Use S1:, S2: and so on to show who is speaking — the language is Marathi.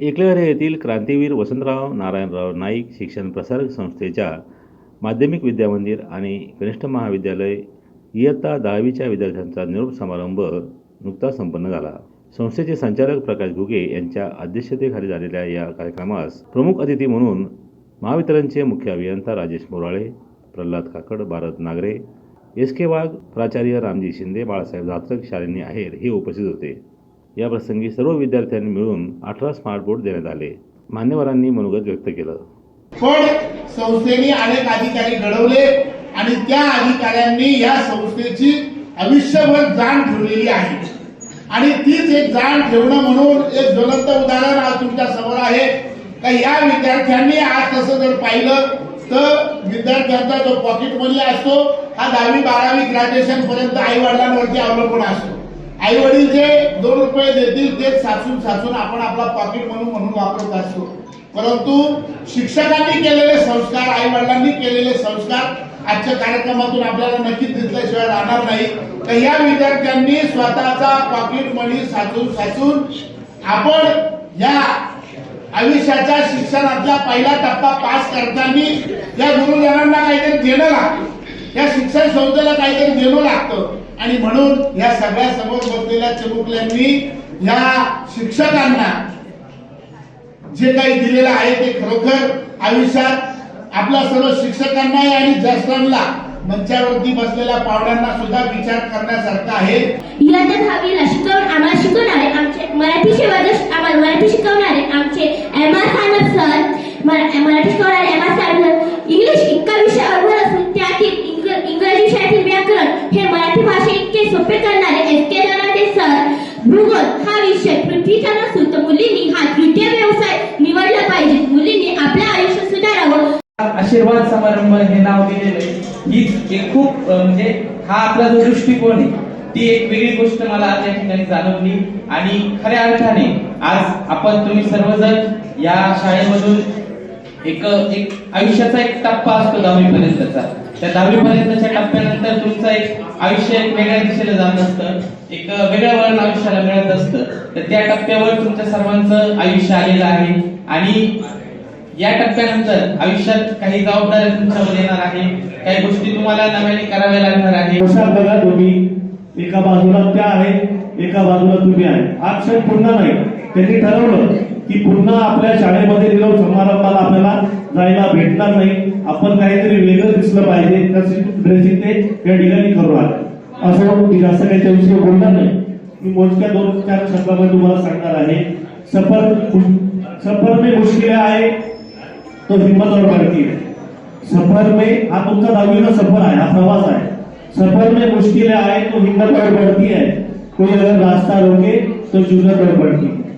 S1: एकलहरे येथील क्रांतीवीर वसंतराव नारायणराव नाईक शिक्षण प्रसारक संस्थेच्या माध्यमिक विद्यामंदिर आणि कनिष्ठ महाविद्यालय इयत्ता दहावीच्या विद्यार्थ्यांचा निरोप समारंभ नुकताच संपन्न झाला. संस्थेचे संचालक प्रकाश घुगे यांच्या अध्यक्षतेखाली झालेल्या या कार्यक्रमास प्रमुख अतिथी म्हणून महावितरणचे मुख्य अभियंता राजेश मोराळे प्रल्हाद काकड भारत नागरे एस के वाघ प्राचार्य रामजी शिंदे बाळासाहेब धात्रक शालिनी आहेर हे उपस्थित होते. या प्रसंगी सर्व विद्यार्थ्यांनी मिळून अठरा स्मार्ट बोर्ड देण्यात आले. मान्यवरांनी मनोगत व्यक्त केलं.
S2: पण संस्थेने अनेक अधिकारी घडवले आणि त्या अधिकाऱ्यांनी या संस्थेची आयुष्यभर जाण ठेवलेली आहे. आणि तीच एक जाण ठेवणं म्हणून एक ज्वलंत उदाहरण आज तुमच्यासमोर आहे. का या विद्यार्थ्यांनी आज तसं जर पाहिलं तर विद्यार्थ्यांचा जो पॉकेट मनी असतो हा दहावी बारावी ग्रॅज्युएशन पर्यंत आई वडिलांवरती अवलंबून असतो. आई वडील जे दोन रुपये देतील तेच साचून साचून आपण आपला पॉकेट म्हणून म्हणून वापरत असतो. परंतु शिक्षकांनी केलेले संस्कार आई वडिलांनी केलेले संस्कार आजच्या कार्यक्रमातून आपल्याला नक्कीच दिसल्याशिवाय राहणार नाही. तर या विद्यार्थ्यांनी स्वतःचा पॉकेट मनी साचून साचून आपण या आयुष्याच्या शिक्षणातला पहिला टप्पा पास करताना या गुरुजनांना काहीतरी देणं लागतं. या शिक्षण संस्थेला काहीतरी देणं लागतं. आणि म्हणून या सगळ्या समोर बसलेल्या चिमुकल्यांनी या शिक्षकांना जे काही दिलेलं आहे ते खरोखर आयुष्यात आपल्या सर्व शिक्षकांना आणि ज्येष्ठांना मंचावरती बसलेल्या पावड्यांना सुद्धा विचार करण्यासारखं आहे.
S3: इयत्ता दहावीला शिकवून आम्हाला शिकवणारे आमचे मराठी शिवाय आम्हाला मराठी शिकवणारे आमचे एम आर साहेब सर मराठी शिकवणारे शिकणे सोपे करणारे एस के दराडे सर भूगोल हा विषय पृथ्वीचा नसून तर मुलींनी हा तृतीय व्यवसाय निवडला पाहिजे. मुलींनी आपलं आयुष्य सुधारावं.
S4: आशीर्वाद समारंभ हे नाव दिलेलं आहे. ही एक खूप म्हणजे हा आपला जो दृष्टिकोन आहे ती एक वेगळी गोष्ट मला आज या ठिकाणी जाणवली. आणि खऱ्या अर्थाने आज आपण तुम्ही सर्वजण या शाळेमधून एक एक आयुष्याचा एक टप्पा असतो दहावीपर्यंतचा त्या दहावी पर्यंतच्या टप्प्यानंतर तुमचं एक आयुष्य एक वेगळ्या दिशेला जात असतं. एक वेगळं वळण आयुष्याला मिळत असतं. तर त्या टप्प्यावर तुमच्या सर्वांचं आयुष्य आलेलं आहे. आणि या टप्प्यानंतर आयुष्यात काही जबाबदाऱ्या तुमच्यावर येणार आहे. काही गोष्टी तुम्हाला नव्याने कराव्या लागणार आहे
S5: बघा तुम्ही. एका बाजूला त्या आहे एका बाजूला तुम्ही आहे हा क्षण पुन्हा नाही. त्यांनी ठरवलं की पुन्हा आपल्या शाळेमध्ये निरोप समारंभाला आपल्याला जायला भेटणार नाही. आपण काहीतरी वेगळं दिसलं पाहिजे. ड्रेसिंग ते या ठिकाणी करू आले असं मी जास्त काही त्याविषयी बोलणार नाही. मी मोजक्या दोन चार शब्दामध्ये तुम्हाला सांगणार आहे. सफर सफर में मुश्किल आहे तो हिम्मत और बढ़ती है. सफर में हा तुमचा दहावीचा सफर आहे हा प्रवास आहे. सफर में मुश्किल आहे तो हिम्मत और बढ़ती है. कोई अगर रास्ता रोके तो जुर्रत और बढ़ती है.